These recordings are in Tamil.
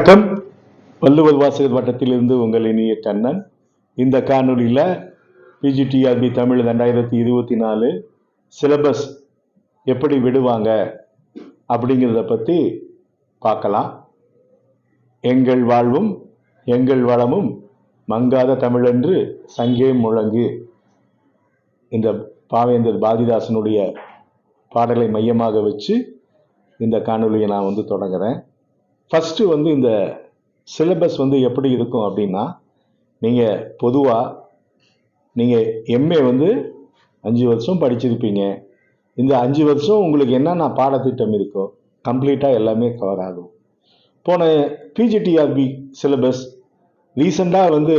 வணக்கம். வள்ளுவர் வாசகர் வட்டத்திலிருந்து உங்கள் இனிய கண்ணன். இந்த காணொலியில் பிஜிடிஆர்பி தமிழ் ரெண்டாயிரத்தி இருபத்தி நாலு சிலபஸ் எப்படி விடுவாங்க அப்படிங்கிறத பற்றி பார்க்கலாம். எங்கள் வாழ்வும் எங்கள் வளமும் மங்காத தமிழென்று சங்கே முழங்கு. இந்த பாவேந்தர் பாரதிதாசனுடைய பாடலை மையமாக வச்சு இந்த காணொலியை நான் வந்து தொடங்குறேன். ஃபஸ்ட்டு வந்து இந்த சிலபஸ் வந்து எப்படி இருக்கும் அப்படின்னா நீங்கள் பொதுவாக நீங்கள் எம்ஏ வந்து அஞ்சு வருஷம் படிச்சிருப்பீங்க. இந்த அஞ்சு வருஷம் உங்களுக்கு என்னென்ன பாடத்திட்டம் இருக்கோ கம்ப்ளீட்டாக எல்லாமே கவர் ஆகும். போன பிஜிடிஆர்பி சிலபஸ் ரீசெண்டாக வந்து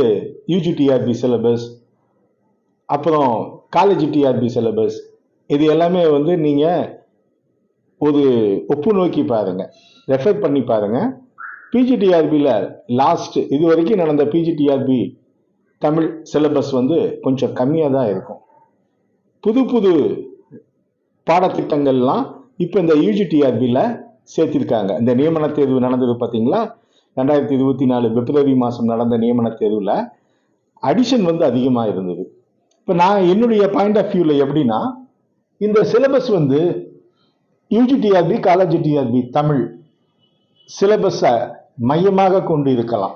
யூஜிடிஆர்பி சிலபஸ் அப்புறம் காலேஜ் டிஆர்பி சிலபஸ் இது எல்லாமே வந்து நீங்கள் ஒரு ஒப்பு நோக்கி பாருங்க. ரெஃபர் பண்ணி பாருங்க. பிஜிடிஆர்பியில் லாஸ்ட் இது வரைக்கும் நடந்த பிஜிடிஆர்பி தமிழ் சிலபஸ் வந்து கொஞ்சம் கம்மியாக தான் இருக்கும். புது புது பாடத்திட்டங்கள்லாம் இப்போ இந்த யூஜிடிஆர்பியில் சேர்த்திருக்காங்க. இந்த நியமன தேர்வு நடந்தது பார்த்தீங்களா ரெண்டாயிரத்தி இருபத்தி நாலு பிப்ரவரி மாதம் நடந்த நியமன தேர்வில் அடிஷன் வந்து அதிகமாக இருந்தது. இப்போ நான் என்னுடைய பாயிண்ட் ஆஃப் வியூவில் எப்படின்னா இந்த சிலபஸ் வந்து யூஜிடிஆர்பி காலேஜ் டிஆர்பி தமிழ் சிலபஸை மையமாக கொண்டு இருக்கலாம்.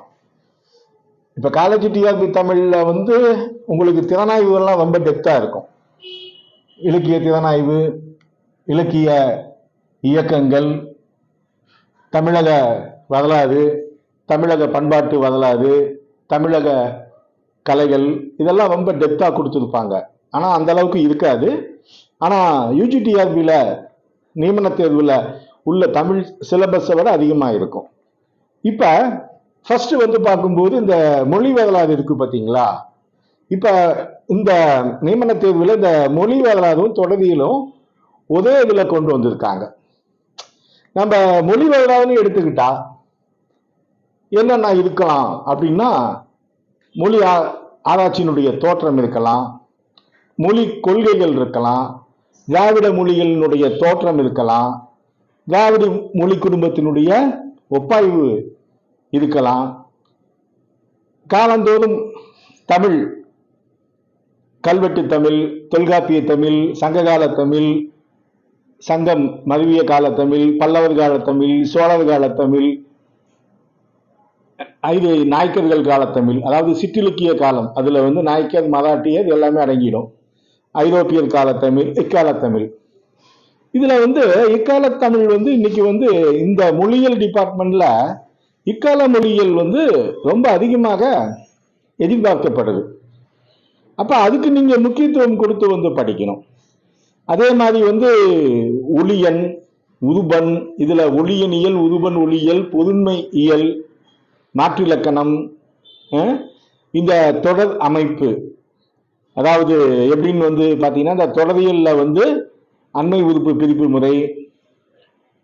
இப்போ காலேஜ் டிஆர்பி தமிழில் வந்து உங்களுக்கு திறனாய்வுகள்லாம் ரொம்ப டெப்த்தாக இருக்கும். இலக்கிய திறனாய்வு இலக்கிய இயக்கங்கள் தமிழக வரலாறு தமிழக பண்பாட்டு வரலாறு தமிழக கலைகள் இதெல்லாம் ரொம்ப டெப்த்தாக கொடுத்துருப்பாங்க. ஆனால் அந்த அளவுக்கு இருக்காது. ஆனால் யூஜிடிஆர்பியில் நியமன தேர்வில் உள்ள தமிழ் சிலபஸை விட அதிகமாக இருக்கும். இப்போ ஃபஸ்ட்டு வந்து பார்க்கும்போது இந்த மொழி வரலாறு இருக்குது பார்த்தீங்களா இப்போ இந்த நியமன தேர்வில் இந்த மொழி வரலாறும் தொடரியிலும் ஒரே இதில் கொண்டு வந்திருக்காங்க. நம்ம மொழி வரலாறுன்னு எடுத்துக்கிட்டா என்னென்ன இருக்கலாம் அப்படின்னா மொழி ஆ- ஆராய்ச்சியினுடைய தோற்றம் இருக்கலாம் மொழி கொள்கைகள் இருக்கலாம் திராவிட மொழிகளினுடைய தோற்றம் இருக்கலாம் திராவிட மொழி குடும்பத்தினுடைய ஒப்பாய்வு இருக்கலாம். காலந்தோறும் தமிழ் கல்வெட்டு தமிழ் தொல்காப்பிய தமிழ் சங்ககால தமிழ் சங்கம் மருவிய கால தமிழ் பல்லவர் கால தமிழ் சோழர் கால தமிழ் இது நாயக்கர்கள் கால தமிழ் அதாவது சிற்றிலக்கிய காலம். அதில் வந்து நாயக்கர் மராட்டியர் எல்லாமே அடங்கிடும். ஐரோப்பியர் காலத்தமிழ் இக்காலத்தமிழ் இதில் வந்து இக்கால தமிழ் வந்து இன்னைக்கு வந்து இந்த மொழியியல் டிபார்ட்மெண்ட்ல இக்கால மொழியியல் வந்து ரொம்ப அதிகமாக எதிர்பார்க்கப்படுது. அப்போ அதுக்கு நீங்கள் முக்கியத்துவம் கொடுத்து வந்து படிக்கணும். அதே மாதிரி வந்து ஒளியன் உருபன் இதில் ஒளியனியல் உருபன் ஒளியியல் பொதுமை இயல் மாற்றிலக்கணம் இந்த தொடர் அமைப்பு. அதாவது எப்படின்னு வந்து பார்த்தீங்கன்னா இந்த தொடரியலில் வந்து அண்மை உறுப்பு பிரிப்பு முறை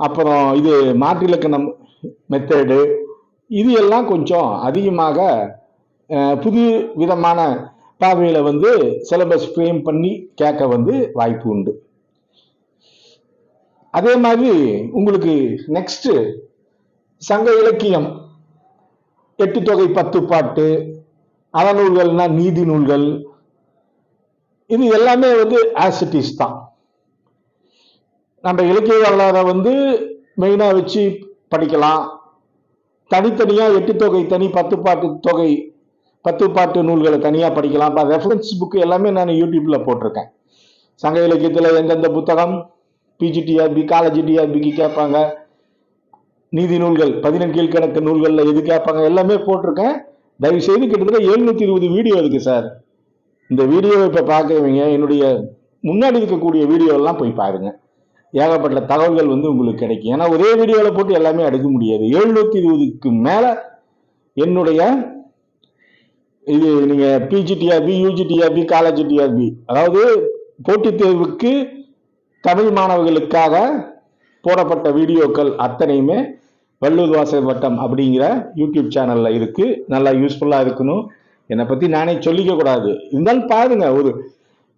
அப்புறம் இது மாற்றிலக்கணம் மெத்தடு இது எல்லாம் கொஞ்சம் அதிகமாக புது விதமான பார்வையில் வந்து சிலபஸ் ஃப்ரேம் பண்ணி கேட்க வந்து வாய்ப்பு உண்டு. அதே மாதிரி உங்களுக்கு நெக்ஸ்ட்டு சங்க இலக்கியம் எட்டு தொகை பத்து பாட்டு அறநூல்கள்னா நீதி நூல்கள் இது எல்லாமே வந்து ஆசிட்டிஸ் தான். நம்ம இலக்கிய வரலாறை வந்து மெயினாக வச்சு படிக்கலாம். தனித்தனியாக எட்டு தொகை தனி பத்து பாட்டு தொகை பத்து பாட்டு நூல்களை தனியாக படிக்கலாம். இப்போ ரெஃபரன்ஸ் புக்கு எல்லாமே நான் யூடியூப்பில் போட்டிருக்கேன். சங்க இலக்கியத்தில் எந்தெந்த புத்தகம் பிஜிடிஆர்பி காலேஜ் டிஆர்பிக்கு கேட்பாங்க. நீதி நூல்கள் பதினெண் கீழ்கணக்கு நூல்களில் எது கேட்பாங்க எல்லாமே போட்டிருக்கேன். தயவு செய்து கிட்டத்தட்ட எழுநூற்றி இருபது வீடியோ இருக்குது சார் இந்த வீடியோவை இப்போ பார்க்குறவங்க என்னுடைய முன்னாடி இருக்கக்கூடிய வீடியோலாம் போய் பாருங்க. ஏகப்பட்ட தகவல்கள் வந்து உங்களுக்கு கிடைக்கும். ஏன்னா ஒரே வீடியோவில் போட்டு எல்லாமே எடுக்க முடியாது. எழுநூற்றி இருபதுக்கு மேலே என்னுடைய இது நீங்கள் பிஜிடிஆர்பி யூஜிடிஆர்பி காலேஜ் டிஆர்பி அதாவது போட்டித் தேர்வுக்கு தமிழ் மாணவர்களுக்காக போடப்பட்ட வீடியோக்கள் அத்தனையுமே வள்ளூர் வாசகர் வட்டம் அப்படிங்கிற யூடியூப் சேனலில் இருக்குது நல்லா யூஸ்ஃபுல்லாக இருக்கணும். என்னை பற்றி நானே சொல்லிக்க கூடாது. இருந்தாலும் பாருங்க ஒரு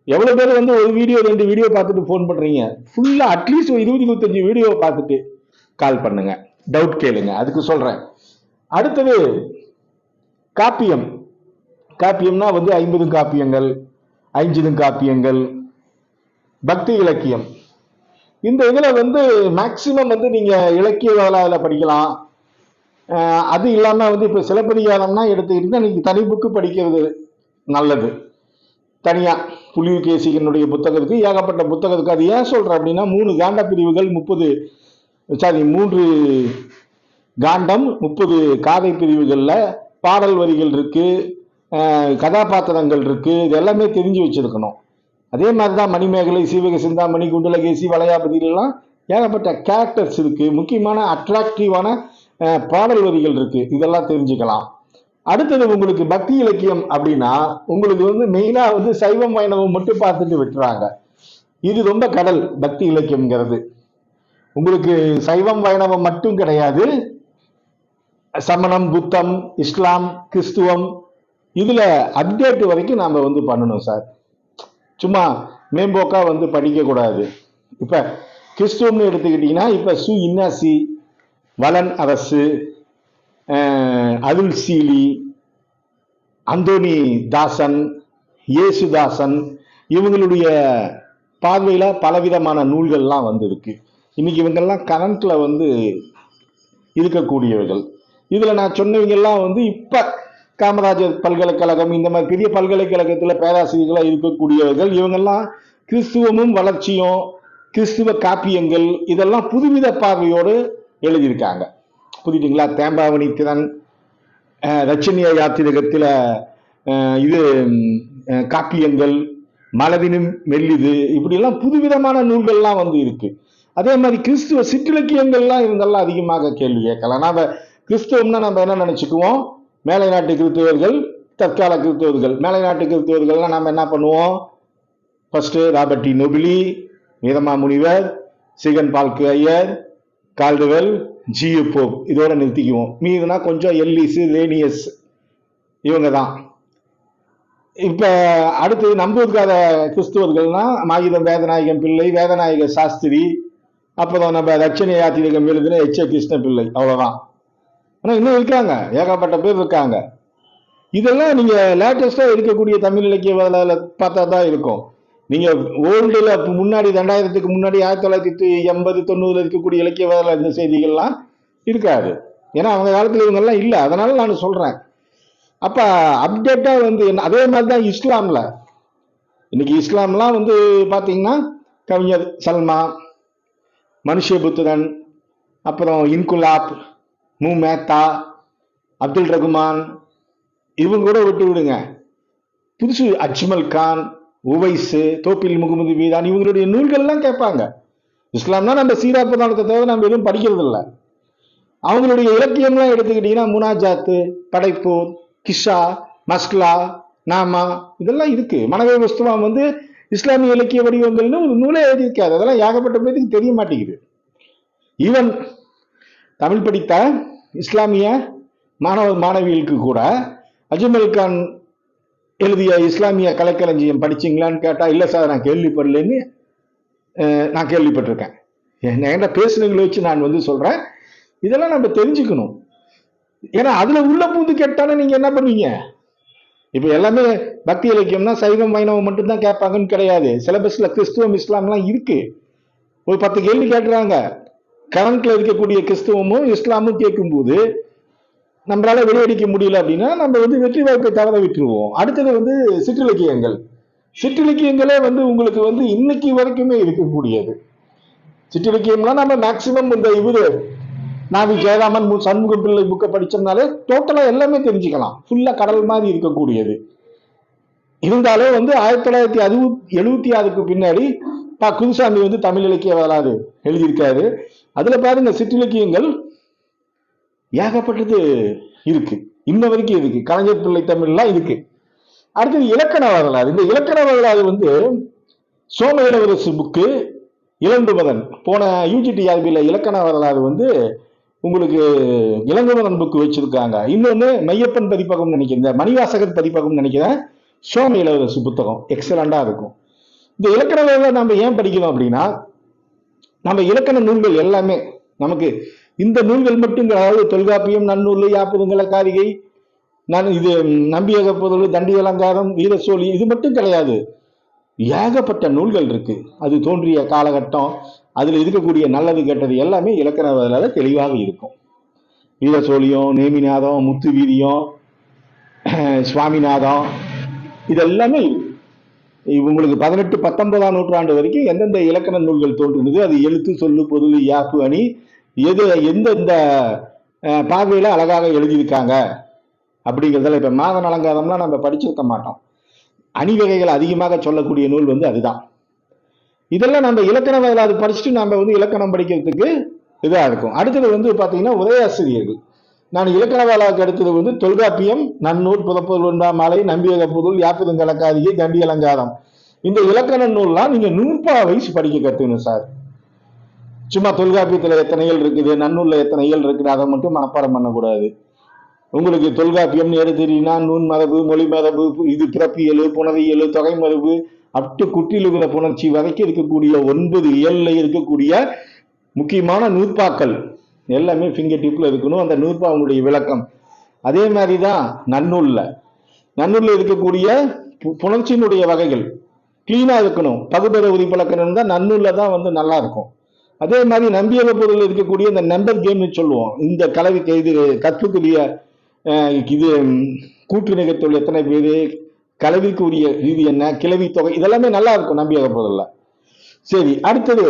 எவ்வளோ பேர் வந்து ஒரு வீடியோ ரெண்டு வீடியோ பார்த்துட்டு ஃபோன் பண்ணுறீங்க ஃபுல்லாக அட்லீஸ்ட் ஒரு இருபது இருபத்தஞ்சு வீடியோ பார்த்துட்டு கால் பண்ணுங்க. டவுட் கேளுங்க. அதுக்கு சொல்கிறேன் அடுத்தது காப்பியம். காப்பியம்னா வந்து ஐம்பதும் காப்பியங்கள் ஐஞ்சிதும் காப்பியங்கள் பக்தி இலக்கியம். இந்த இதில் வந்து மேக்சிமம் வந்து நீங்கள் இலக்கிய வேளால படிக்கலாம். அது இல்லாமல் வந்து இப்போ சிலப்பதிகாரம்னா எடுத்துக்கிட்டு நீங்க தனி புக்கு படிக்கிறது நல்லது. தனியாக புலிகேசிகனுடைய புத்தகத்துக்கு ஏகப்பட்ட புத்தகத்துக்கு. அது ஏன் சொல்கிறேன் அப்படின்னா மூணு காண்ட பிரிவுகள் முப்பது சாரி மூன்று காண்டம் முப்பது காதை பிரிவுகளில் பாடல் வரிகள் இருக்குது கதாபாத்திரங்கள் இருக்குது இது எல்லாமே தெரிஞ்சு வச்சுருக்கணும். அதே மாதிரி தான் மணிமேகலை சீவக சிந்தாமணி குண்டலகேசி வளையாபதியிலலாம் ஏகப்பட்ட கேரக்டர்ஸ் இருக்குது முக்கியமான அட்ராக்டிவான பாடல் வரிகள் இருக்கு. இதெல்லாம் தெரிஞ்சுக்கலாம். அடுத்தது உங்களுக்கு பக்தி இலக்கியம் அப்படின்னா உங்களுக்கு வந்து மெயினா வந்து சைவம் வைணவம் மட்டும் பார்த்துட்டு விட்டுறாங்க. இது ரொம்ப கடல் பக்தி இலக்கியம்ங்கிறது. உங்களுக்கு சைவம் வைணவம் மட்டும் கிடையாது. சமணம் புத்தம் இஸ்லாம் கிறிஸ்துவம் இதுல அப்டேட் வரைக்கும் நாம வந்து பண்ணணும் சார். சும்மா மேம்போக்கா வந்து படிக்க கூடாது இப்ப கிறிஸ்துவம்னு எடுத்துக்கிட்டீங்கன்னா இப்ப சு இன்னாசி வலன் அரசு அருள் சீலி அந்தோனி தாசன் இயேசுதாசன் இவங்களுடைய பார்வையில் பலவிதமான நூல்கள்லாம் வந்திருக்கு. இன்னைக்கு இவங்கெல்லாம் கரண்ட்டில் வந்து இருக்கக்கூடியவர்கள். இதில் நான் சொன்னவங்கெல்லாம் வந்து இப்போ காமராஜர் பல்கலைக்கழகம் இந்த மாதிரி பெரிய பல்கலைக்கழகத்தில் பேராசிரியர்களாக இருக்கக்கூடியவர்கள் இவங்கெல்லாம் கிறிஸ்துவமும் வளர்ச்சியும் கிறிஸ்துவ காப்பியங்கள் இதெல்லாம் புதுவித பார்வையோடு எழுதியிருக்காங்க. புரியுதுங்களா? தேம்பாவணி திறன் ரச்சனிய யாத்திரகத்தில் இது காப்பியங்கள் மலவினும் மெல்லிது இப்படியெல்லாம் புதுவிதமான நூல்கள்லாம் வந்து இருக்கு. அதே மாதிரி கிறிஸ்துவ சிற்றிலக்கியங்கள்லாம் இவங்கெல்லாம் அதிகமாக கேள்வி கேட்கலாம். நாம கிறிஸ்துவம்னா நம்ம என்ன நினைச்சுக்குவோம்? மேலை நாட்டு கிறிஸ்துவர்கள் தற்கால கிறிஸ்துவர்கள். மேலை நாட்டு கிறிஸ்துவர்கள்லாம் நம்ம என்ன பண்ணுவோம்? ஃபர்ஸ்ட் ராபர்ட் டி நொபிலி வீரமா முனிவர் சிகன் பால்கு ஐயர் கால்டுவெல் ஜியூபோ இதோட நிறுத்திக்குவோம். மீதுனா கொஞ்சம் எல்லிஸ் ரேனியஸ் இவங்க தான் இப்போ அடுத்து நம்பூர்கார கிறிஸ்துவர்கள்னா மாகிதம் வேதநாயகம் பிள்ளை வேதநாயக சாஸ்திரி அப்புறம் நம்ம தட்சிண யாத்திரிகம் எழுதின எச் ஏ கிருஷ்ண பிள்ளை அவ்வளோதான் ஆனால் இன்னும் இருக்காங்க. ஏகப்பட்ட பேர் இருக்காங்க. இதெல்லாம் நீங்கள் லேட்டஸ்ட்டாக இருக்கக்கூடிய தமிழ் இலக்கிய பார்த்தா தான் இருக்கும். நீங்க வேர்ல்டுல முன்னாடி ரெண்டாயிரத்துக்கு முன்னாடி ஆயிரத்தி தொள்ளாயிரத்தி எண்பது தொண்ணூறுல இருக்கக்கூடிய இலக்கிய வரலாறு செய்திகள்லாம் இருக்காது. ஏன்னா அவங்க காலத்துல இவங்கெல்லாம் இல்லை. அதனால நான் சொல்றேன். அப்ப அப்டேட்டா வந்து என்ன அதே மாதிரி தான் இஸ்லாம்ல. இன்னைக்கு இஸ்லாம்லாம் வந்து பாத்தீங்கன்னா கவிஞர் சல்மா மனுஷபுத்திரன் அப்புறம் இன்குலாப் மு. மேத்தா அப்துல் ரகுமான் இவங்க கூட விட்டு விடுங்க. புதுசு அஜ்மல் கான் உவைஸு தோப்பில் முகமது மீதான் இவங்களுடைய நூல்கள்லாம் கேட்பாங்க. இஸ்லாம்னா நம்ம சீரா பிரதானத்தை தவிர நம்ம எதுவும் படிக்கிறது இல்லை அவங்களுடைய இலக்கியம்லாம் எடுத்துக்கிட்டீங்கன்னா முனாஜாத்து படைப்போர் கிஷா மஸ்லா நாமா இதெல்லாம் இருக்கு. மனவே புஸ்தகம் வந்து இஸ்லாமிய இலக்கிய வடிவங்கள்னு ஒரு நூலே எழுதியிருக்காது அதெல்லாம் ஏகப்பட்ட பேருக்கு தெரிய மாட்டேங்குது. ஈவன் தமிழ் படித்த இஸ்லாமிய மாணவ மாணவிகளுக்கு கூட அஜ்மல் கான் எழுதிய இஸ்லாமிய கலைக்களஞ்சியம் படிச்சீங்களான்னு கேட்டால் இல்லை சார் நான் கேள்விப்படலைன்னு நான் கேள்விப்பட்டிருக்கேன். என்கிட்ட பேசுனவங்களை வச்சு நான் வந்து சொல்கிறேன் இதெல்லாம் நம்ம தெரிஞ்சுக்கணும். ஏன்னா அதில் உள்ள பூந்து கேட்டாலும் நீங்கள் என்ன பண்ணுவீங்க? இப்போ எல்லாமே பக்தி இலக்கியம்னா சைவம் வைணவம் மட்டும்தான் கேட்பாங்கன்னு கிடையாது. சிலபஸில் கிறிஸ்துவம் இஸ்லாம்லாம் இருக்குது ஒரு பத்து கேள்வி கேட்குறாங்க. கரண்ட்ல இருக்கக்கூடிய கிறிஸ்துவமும் இஸ்லாமும் கேட்கும்போது நம்மளால வெளியடிக்க முடியல அப்படின்னா நம்ம வந்து வெற்றி வாய்ப்பை தவற விட்டுருவோம். அடுத்தது வந்து சிற்றிலக்கியங்கள். சிற்றிலக்கியங்களே வந்து உங்களுக்கு வந்து இன்னைக்கு வரைக்குமே இருக்கக்கூடியது. சிற்றிலக்கியம்லாம் நம்ம மேக்சிமம் இந்த இவரு நாவி ஜெயராமன் மு- சண்முக பிள்ளை புக்கை படிச்சோம்னாலே டோட்டலாக எல்லாமே தெரிஞ்சுக்கலாம். ஃபுல்லாக கடல் மாதிரி இருக்கக்கூடியது. இருந்தாலும் வந்து ஆயிரத்தி தொள்ளாயிரத்தி அறுபது எழுபத்தி ஆறுக்கு பின்னாடி பா குருசாமி வந்து தமிழ் இலக்கிய வரலாறு எழுதியிருக்காரு. அதில் பாருங்க சிற்றிலக்கியங்கள் ஏகப்பட்டது இருக்கு. இன்ன வரைக்கும் இருக்கு. கலைஞர் பிள்ளை தமிழ்லாம் இருக்கு. அடுத்தது இலக்கண வரலாறு. இந்த இலக்கண வரலாறு வந்து சோம இளவரசு புக்கு இளங்குமரன் போன யூஜிடிஆர்பியில் இலக்கண வரலாறு வந்து உங்களுக்கு இளங்குமதன் புக்கு வச்சிருக்காங்க. இன்னொன்று மையப்பன் பதிப்பகம் நினைக்கிறேன். மணிவாசகர் பதிப்பகம் நினைக்கிறேன். சோம இளவரசு புத்தகம். எக்ஸலண்டாக இருக்கும். இந்த இலக்கண வரலாறு நம்ம ஏன் படிக்கிறோம் அப்படின்னா நம்ம இலக்கண நூல்கள் எல்லாமே நமக்கு இந்த நூல்கள் மட்டும் அதாவது தொல்காப்பியம் நன்னூல் யாப்பதுங்கள காரிகை நான் இது நம்பியக பொருள் தண்டி அலங்காரம் வீரசோழி இது மட்டும் கிடையாது. ஏகப்பட்ட நூல்கள் இருக்கு. அது தோன்றிய காலகட்டம் அதில் இருக்கக்கூடிய நல்லது கெட்டது எல்லாமே இலக்கண தெளிவாக இருக்கும். வீரசோழியம் நேமிநாதம் முத்து வீரியம் சுவாமிநாதம் இதெல்லாமே இருக்கு உங்களுக்கு பதினெட்டு பத்தொன்பதாம் நூற்றாண்டு வரைக்கும் எந்தெந்த இலக்கண நூல்கள் தோன்றினது அது எழுத்து சொல்லு பொருள் யாப்பு அணி எது எந்தெந்த பார்வையில் அழகாக எழுதியிருக்காங்க அப்படிங்கிறதுல இப்போ மாதன் அலங்காரம்லாம் நம்ம படிச்சிருக்க மாட்டோம். அணிவகைகள் அதிகமாக சொல்லக்கூடிய நூல் வந்து அதுதான். இதெல்லாம் நம்ம இலக்கண வகையில் அது படிச்சுட்டு நம்ம வந்து இலக்கணம் படிக்கிறதுக்கு இதாக இருக்கும். அடுத்தது வந்து பார்த்தீங்கன்னா உரையாசிரியர்கள் நான் இலக்கண வேளாக்கு அடுத்தது வந்து தொல்காப்பியம் நன்னூல் புதப்பொருள் மாலை நம்பியக பொருள் யாப்பிதங்கலக்காதிகை கண்டி அலங்காரம். இந்த இலக்கண நூல்லாம் நீங்கள் நூற்பா வயசு படிக்க கற்றுக்கணும் சார். சும்மா தொல்காப்பியத்தில் எத்தனைகள் இருக்குது? நன்னூலில் எத்தனை இருக்குது? அதை மட்டும் மனப்பாடம் பண்ணக்கூடாது. உங்களுக்கு தொல்காப்பியம் எடுத்துட்டீங்கன்னா நூன் மரபு மொழி மரபு இது பிறப்பியல் புணரியலு தொகை மரபு அப்டு இருக்கிற புணர்ச்சி வரைக்கும் இருக்கக்கூடிய ஒன்பது இயல்ல இருக்கக்கூடிய முக்கியமான நூற்பாக்கள். எல்லாமே ஃபிங்கர் டிப்பில் இருக்கணும். அந்த நூற்பாவுடைய விளக்கம். அதே மாதிரி தான் நன்னூல்ல. நன்னூலில் இருக்கக்கூடிய பு- புணர்ச்சியினுடைய வகைகள். கிளீனாக இருக்கணும். பகுபெற உரிப்பழக்கணும் தான் நன்னூலில் தான் வந்து நல்லா இருக்கும். அதே மாதிரி நம்பியக பொருள் இருக்கக்கூடிய இந்த நம்பர் கேம்னு சொல்லுவோம். இந்த கலவி இது கற்றுக்குரிய இது கூட்டு நிகழ்த்தொழில் எத்தனை பேர் கலவிக்குரிய இது என்ன கிளவி தொகை இதெல்லாமே நல்லா இருக்கும் நம்பியக பொருளில். சரி அடுத்தது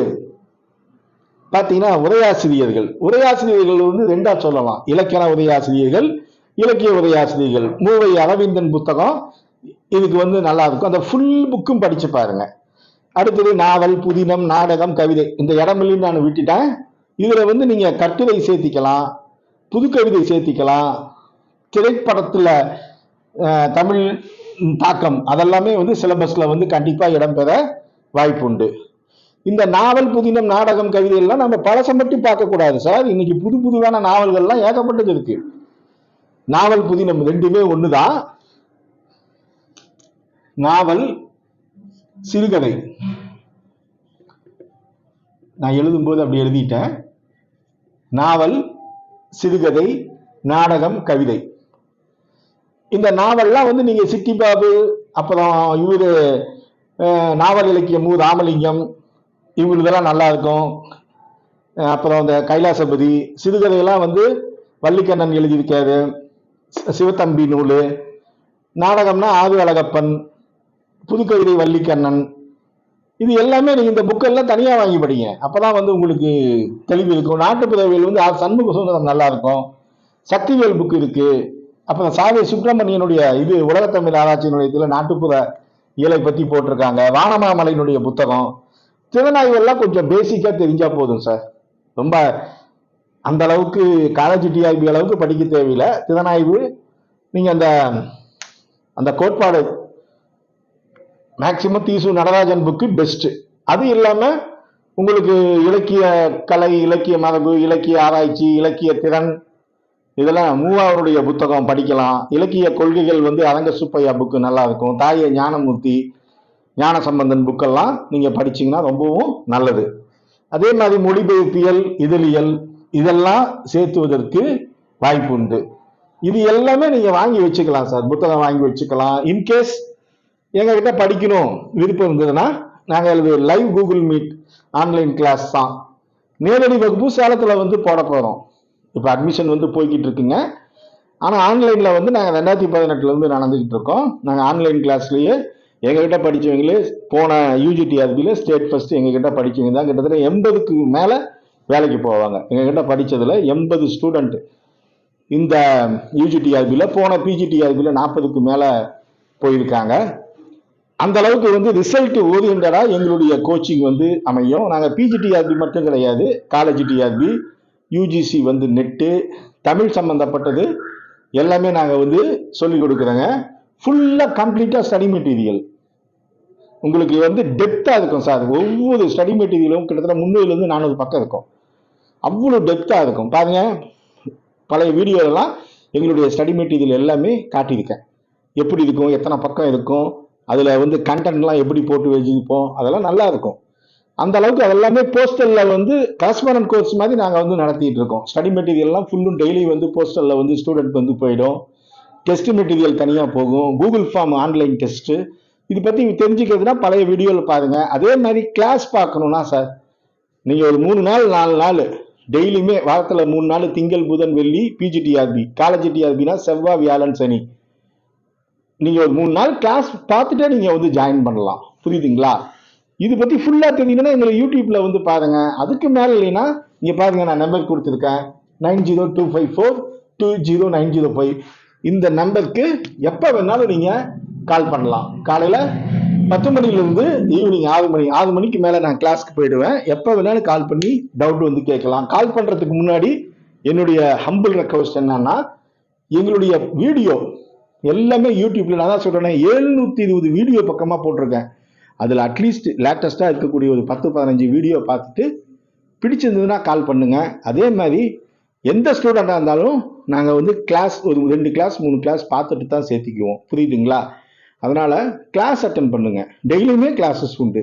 பார்த்தீங்கன்னா உரையாசிரியர்கள். உரையாசிரியர்கள் வந்து ரெண்டா சொல்லலாம். இலக்கண உரையாசிரியர்கள் இலக்கிய உரையாசிரியர்கள். மூவை அரவிந்தன் புத்தகம் இதுக்கு வந்து நல்லா இருக்கும். அந்த ஃபுல் புக்கும் படிச்சு பாருங்க. அடுத்தது நாவல் புதினம் நாடகம் கவிதை. இந்த இடமெல்லாம் நான் விட்டுட்டேன். இதில் வந்து நீங்கள் கட்டுரை சேர்த்திக்கலாம் புதுக்கவிதை சேர்த்திக்கலாம் திரைப்படத்தில் தமிழ் தாக்கம் அதெல்லாமே வந்து சிலபஸில் வந்து கண்டிப்பாக இடம்பெற வாய்ப்புண்டு. இந்த நாவல் புதினம் நாடகம் கவிதையெல்லாம் நம்ம பழசம் மட்டும் பார்க்கக்கூடாது சார். இன்னைக்கு புது புதுவான நாவல்கள்லாம் ஏகப்பட்டது இருக்கு. நாவல் புதினம் ரெண்டுமே ஒன்று தான் நாவல் சிறுகதை. நான் எழுதும்போது அப்படி எழுதிட்டேன். நாவல் சிறுகதை நாடகம் கவிதை. இந்த நாவல்லாம் வந்து நீங்கள் சிட்டி பாபு அப்புறம் இவரு நாவல் இலக்கியம் மு ராமலிங்கம் இவங்களுதெல்லாம் நல்லா இருக்கும். அப்புறம் இந்த கைலாசபதி சிறுகதையெல்லாம் வந்து வள்ளிக்கண்ணன் எழுதியிருக்காரு. சிவத்தம்பி நூல். நாடகம்னா ஆது அழகப்பன் புதுக்கவிதை வள்ளிக்கண்ணன். இது எல்லாமே நீங்க இந்த புக்கெல்லாம் தனியா வாங்கி படிங்க. அப்பதான் வந்து உங்களுக்கு தெளிவு இருக்கும். நாட்டுப்புறவியல் வந்து சண்முக சுந்தரம் நல்லா இருக்கும். சக்திவேல் புக் இருக்கு. அப்புறம் சாவி சுப்பிரமணியனுடைய இது உலகத்தமிழ் ஆராய்ச்சி நிலையத்தில் நாட்டுப்புற இயலை பத்தி போட்டிருக்காங்க. வானமாமலையினுடைய புத்தகம். திறனாய்வெல்லாம் கொஞ்சம் பேசிக்கா தெரிஞ்சா போதும் சார் ரொம்ப அந்த அளவுக்கு காலேஜ் டிஆர்பி அளவுக்கு படிக்க தேவையில்லை. திறனாய்வு நீங்க அந்த அந்த கோட்பாடு மேக்சிமம் தீசு நடராஜன் புக்கு பெஸ்ட் அது இல்லாம உங்களுக்கு இலக்கிய கலை இலக்கிய மரபு இலக்கிய ஆராய்ச்சி இலக்கிய திறன் இதெல்லாம் மூவாவருடைய புத்தகம் படிக்கலாம். இலக்கிய கொள்கைகள் வந்து அரங்க சுப்பையா புக்கு நல்லா இருக்கும். தாய ஞானமூர்த்தி ஞான சம்பந்தன் புக்கெல்லாம் நீங்க படிச்சீங்கன்னா ரொம்பவும் நல்லது. அதே மாதிரி மொழிபெயர்ப்பியல் இதழியல் இதெல்லாம் சேர்த்துவதற்கு வாய்ப்பு உண்டு இது எல்லாமே நீங்க வாங்கி வச்சுக்கலாம் சார். புத்தகம் வாங்கி வச்சுக்கலாம். இன்கேஸ் எங்ககிட்ட படிக்கணும் விருப்பம் இருந்ததுன்னா நாங்கள் live Google Meet online class தான். நேரடி வகுப்பு சேலத்தில் வந்து போட போகிறோம் இப்போ அட்மிஷன் வந்து போய்கிட்டு இருக்குங்க. ஆனால் ஆன்லைனில் வந்து நாங்கள் ரெண்டாயிரத்தி பதினெட்டுலேருந்து நடந்துக்கிட்டு இருக்கோம். நாங்கள் ஆன்லைன் கிளாஸ்லேயே எங்ககிட்ட படித்தவங்களே போன யூஜிடிஆர்பியில் ஸ்டேட் ஃபஸ்ட்டு எங்ககிட்ட படிச்சவங்க தான். கிட்டத்தட்ட எண்பதுக்கு மேலே வேலைக்கு போவாங்க. எங்ககிட்ட படித்ததில் எண்பது ஸ்டூடெண்ட் இந்த யூஜிடிஆர்பியில் போன பிஜிடிஆர்பியில் நாற்பதுக்கு மேலே போயிருக்காங்க. அந்த அளவுக்கு வந்து ரிசல்ட் ஓரியன்டா எங்களுடைய கோச்சிங் வந்து அமையும். நாங்கள் பிஜிடிஆர்பி மட்டும் கிடையாது காலேஜ் டிஆர்பி யூஜிசி வந்து நெட்டு தமிழ் சம்மந்தப்பட்டது எல்லாமே நாங்கள் வந்து சொல்லிக் கொடுக்குறோங்க. ஃபுல்லாக கம்ப்ளீட்டாக ஸ்டடி மெட்டீரியல் உங்களுக்கு வந்து டெப்த்தாக இருக்கும் சார். ஒவ்வொரு ஸ்டடி மெட்டீரியலும் கிட்டத்தட்ட முந்நூறுலேருந்து நானூறு பக்கம் இருக்கும். அவ்வளோ டெப்த்தாக இருக்கும். பாருங்க பழைய வீடியோலாம் எங்களுடைய ஸ்டடி மெட்டீரியல் எல்லாமே காட்டியிருக்கேன். எப்படி இருக்கும் எத்தனை பக்கம் இருக்கும் அதில் வந்து கண்டென்ட்லாம் எப்படி போட்டு வச்சுப்போம் அதெல்லாம் நல்லா இருக்கும். அந்த அளவுக்கு அதெல்லாமே போஸ்டலில் வந்து கரஸ்பாண்டன்ட் கோர்ஸ் மாதிரி நாங்கள் வந்து நடத்திட்டு இருக்கோம். ஸ்டடி மெட்டீரியல்லாம் ஃபுல்லும் டெய்லி வந்து போஸ்டலில் வந்து ஸ்டூடெண்ட் வந்து போயிடும். டெஸ்ட் மெட்டீரியல் தனியாக போகும். கூகுள் ஃபார்ம் ஆன்லைன் டெஸ்ட்டு இது பற்றி தெரிஞ்சுக்கிறதுனா பழைய வீடியோவில் பாருங்கள் அதே மாதிரி கிளாஸ் பார்க்கணுன்னா சார் நீங்கள் ஒரு மூணு நாள் நாலு நாள் டெய்லியுமே வாரத்தில் மூணு நாள் திங்கள் புதன் வெள்ளி பிஜிடிஆர்பி காலேஜ் டிஆர்பினா செவ்வாய் வியாழன் சனி. நீங்கள் ஒரு மூணு நாள் கிளாஸ் பார்த்துட்டே நீங்கள் வந்து ஜாயின் பண்ணலாம். புரியுதுங்களா? இது பற்றி ஃபுல்லாக தெரியுதுன்னா எங்களை யூடியூப்பில் வந்து பாருங்க. அதுக்கு மேலே இல்லைன்னா இங்கே பாருங்க நான் நம்பர் கொடுத்துருக்கேன். Nine zero two five four two zero nine zero five. இந்த நம்பருக்கு எப்போ வேணாலும் நீங்கள் கால் பண்ணலாம். காலையில் பத்து மணிலேருந்து ஈவினிங் ஆறு மணி ஆறு மணிக்கு மேலே நான் கிளாஸ்க்கு போயிடுவேன். எப்போ வேணாலும் கால் பண்ணி டவுட் வந்து கேட்கலாம். கால் பண்ணுறதுக்கு முன்னாடி என்னுடைய ஹம்பிள் ரெக்வஸ்ட் என்னன்னா எங்களுடைய வீடியோ எல்லாமே யூடியூப்ல நான் தான் சொல்றேன் எழுநூத்தி இருபது வீடியோ பக்கமா போட்டிருக்கேன். அதுல அட்லீஸ்ட் லேட்டஸ்டா இருக்கக்கூடிய ஒரு பத்து பதினஞ்சு வீடியோ பார்த்துட்டு பிடிச்சிருந்ததுன்னா கால் பண்ணுங்க. அதே மாதிரி எந்த ஸ்டூடெண்ட்டாக இருந்தாலும் நாங்கள் வந்து கிளாஸ் ஒரு ரெண்டு கிளாஸ் மூணு கிளாஸ் பார்த்துட்டு தான் சேர்த்திக்குவோம். புரியுதுங்களா? அதனால கிளாஸ் அட்டன் பண்ணுங்க. டெய்லியுமே கிளாஸஸ் உண்டு.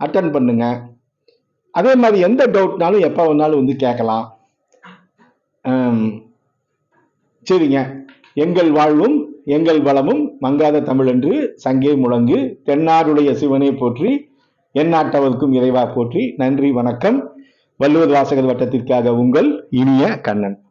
அட்டன் பண்ணுங்க. அதே மாதிரி எந்த டவுட்னாலும் எப்போ வேணாலும் வந்து கேட்கலாம். சரிங்க. எங்கள் வாழ்வும் எங்கள் வளமும் மங்காத தமிழென்று சங்கே முழங்கு தென்னாருடைய சிவனை போற்றி எந்நாட்டவர்க்கும் இறைவா போற்றி. நன்றி வணக்கம். வள்ளுவர் வாசகர் வட்டத்திற்காக உங்கள் இனிய கண்ணன்.